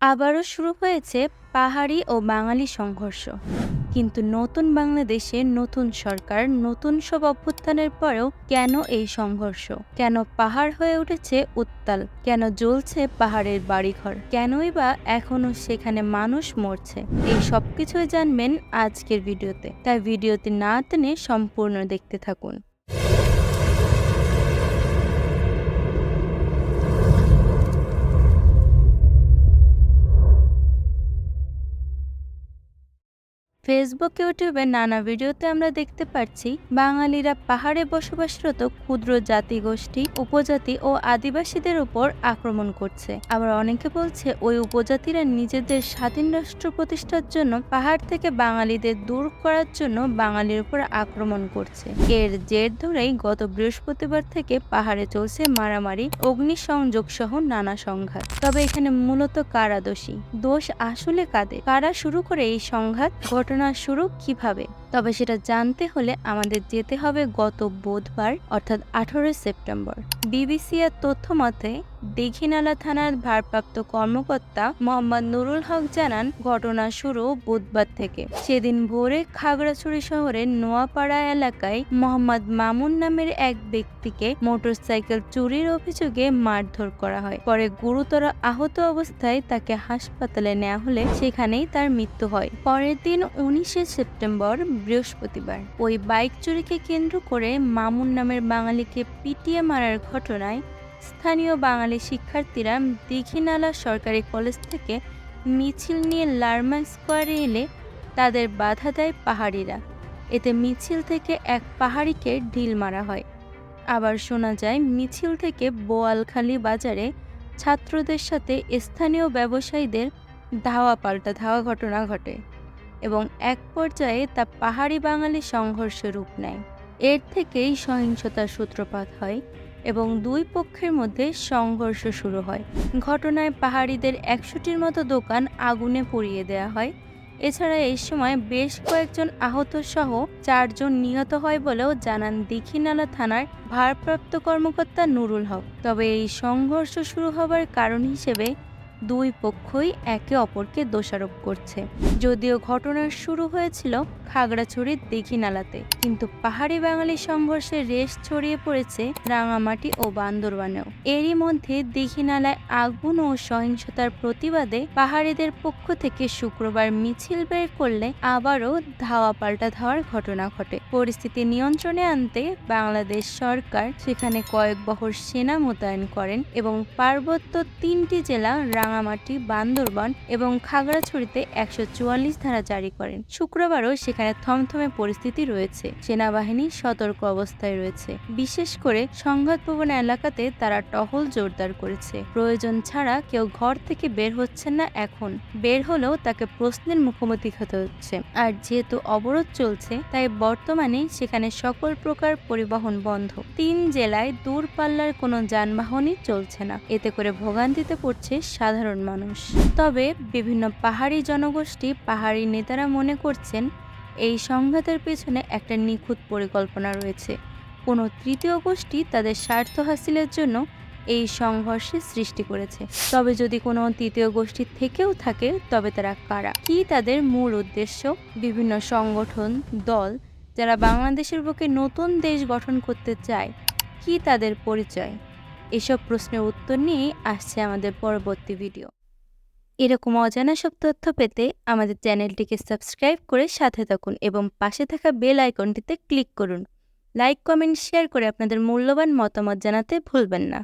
আবারও শুরু হয়েছে পাহাড়ি ও বাঙালি সংঘর্ষ। কিন্তু নতুন বাংলাদেশে নতুন সরকার, নতুন সব অভ্যুত্থানের পরেও কেন এই সংঘর্ষ? কেন পাহাড় হয়ে উঠেছে উত্তাল? কেন জ্বলছে পাহাড়ের বাড়িঘর? কেনই বা এখনও সেখানে মানুষ মরছে? এই সব কিছুই জানবেন আজকের ভিডিওতে। তাই ভিডিওতে না টেনে সম্পূর্ণ দেখতে থাকুন। ফেসবুক ইউটিউবে নানা ভিডিওতে আমরা দেখতে পাচ্ছি বাঙালিরা পাহাড়ে বসবাসরত ক্ষুদ্র জাতিগোষ্ঠী, উপজাতি ও আদিবাসীদের উপর আক্রমণ করছে। আবার অনেকে বলছে ওই উপজাতিরা নিজেদের স্বাধীন রাষ্ট্র প্রতিষ্ঠার জন্য পাহাড় থেকে বাঙালিদের দূর করার জন্য বাঙালির উপর আক্রমণ করছে। এর জের ধরেই গত বৃহস্পতিবার থেকে পাহাড়ে চলছে মারামারি, অগ্নিসংযোগ সহ নানা সংঘাত। তবে এখানে মূলত কারা দোষী? দোষ আসলে কাদের? কারা শুরু করে এই সংঘাত? ঘটনার শুরু কীভাবে? তবে সেটা জানতে হলে আমাদের যেতে হবে গত বুধবার, অর্থাৎ আঠারোই সেপ্টেম্বর। বিবিসি এর তথ্য মতে, দীঘিনালা থানার ভারপ্রাপ্ত কর্মকর্তা মোহাম্মদ নুরুল হক জানান, ঘটনা শুরু বুধবার থেকে। সেদিন ভোরে খাগড়াছড়ি শহরের নোয়াপাড়া এলাকায় মোহাম্মদ মামুন নামের এক ব্যক্তিকে মোটরসাইকেল চুরির অভিযোগে মারধর করা হয়। পরে গুরুতর আহত অবস্থায় তাকে হাসপাতালে নেওয়া হলে সেখানেই তার মৃত্যু হয়। পরের দিন উনিশে সেপ্টেম্বর, বৃহস্পতিবার। ওই বাইক চুরিকে কেন্দ্র করে মামুন নামের বাঙালিকে পিটিয়ে মারার ঘটনায় স্থানীয় বাঙালি শিক্ষার্থীরা দীঘিনালা সরকারি কলেজ থেকে মিছিল নিয়ে লার্মা স্কোয়ারে এলে তাদের বাধা দেয় পাহাড়িরা। এতে মিছিল থেকে এক পাহাড়িকে ঢিল মারা হয়। আবার শোনা যায়, মিছিল থেকে বোয়ালখালী বাজারে ছাত্রদের সাথে স্থানীয় ব্যবসায়ীদের ধাওয়া পাল্টা ধাওয়া ঘটনা ঘটে। এবং এক পর্যায়ে তা পাহাড়ি বাঙালি সংঘর্ষ রূপ নেয়। এর থেকেই সহিংসতার সূত্রপাত হয় এবং দুই পক্ষের মধ্যে সংঘর্ষ শুরু হয়। ঘটনায় পাহাড়িদের একশোটির মতো দোকান আগুনে পুড়িয়ে দেওয়া হয়। এছাড়া এই সময় বেশ কয়েকজন আহত সহ চারজন নিহত হয় বলেও জানান দীঘিনালা থানার ভারপ্রাপ্ত কর্মকর্তা নুরুল হক। তবে এই সংঘর্ষ শুরু হবার কারণ হিসেবে দুই পক্ষই একে অপরকে দোষারোপ করছে। যদিও ঘটনার শুরু হয়েছিল খাগড়াছড়ির দীঘিনালাতে, কিন্তু পাহাড়ি বাঙালি সংঘর্ষে রেশ ছড়িয়ে পড়েছে রাঙামাটি ও বান্দরবানেও। এরই মধ্যে দীঘিনালায় আগুন ও সহিংসতার প্রতিবাদে পাহাড়িদের পক্ষ থেকে শুক্রবার মিছিল বের করলে আবারও ধাওয়া পাল্টা ধাওয়ার ঘটনা ঘটে। পরিস্থিতি নিয়ন্ত্রণে আনতে বাংলাদেশ সরকার সেখানে কয়েক বহর সেনা মোতায়েন করেন এবং পার্বত্য তিনটি জেলা রাঙামাটি, বান্দরবান এবং খাগড়াছড়িতে একশো চুয়াল্লিশ ধারা জারি করেন। শুক্রবারও সেখানে থমথমে পরিস্থিতি রয়েছে। সেনাবাহিনী সতর্ক অবস্থায় রয়েছে। বিশেষ করে সংঘাতপ্রবণ এলাকাতে তারা টহল জোরদার করেছে। প্রয়োজন ছাড়া কেউ ঘর থেকে বের হচ্ছেন না এখন। বের হলেও তাকে প্রশ্নের মুখোমুখি হতে হচ্ছে। আর যেহেতু অবরোধ চলছে, তাই বর্তমানে সেখানে সকল প্রকার পরিবহন বন্ধ। তিন জেলায় দূরপাল্লার কোনো যানবাহনই চলছে না। এতে করে ভোগান্তিতে পড়ছে সাধারণ মানুষ। তবে বিভিন্ন পাহাড়ি জনগোষ্ঠী পাহাড়ি নেতারা মনে করছেন, এই সংঘাতের পেছনে একটা নিখুঁত পরিকল্পনা রয়েছে। কোনো তৃতীয় গোষ্ঠী তাদের স্বার্থ হাসিলের জন্য এই সংঘর্ষের সৃষ্টি করেছে। তবে যদি কোনো তৃতীয় গোষ্ঠী থেকেও থাকে, তবে তারা কারা? কি তাদের মূল উদ্দেশ্য? বিভিন্ন সংগঠন, দল যারা বাংলাদেশের বুকে নতুন দেশ গঠন করতে চায়, কি তাদের পরিচয়? এসব প্রশ্নের উত্তর নিয়েই আসছে আমাদের পরবর্তী ভিডিও। এরকম অজানা সব তথ্য পেতে আমাদের চ্যানেলটিকে সাবস্ক্রাইব করে সাথে থাকুন এবং পাশে থাকা বেল আইকনটিতে ক্লিক করুন। লাইক, কমেন্ট, শেয়ার করে আপনাদের মূল্যবান মতামত জানাতে ভুলবেন না।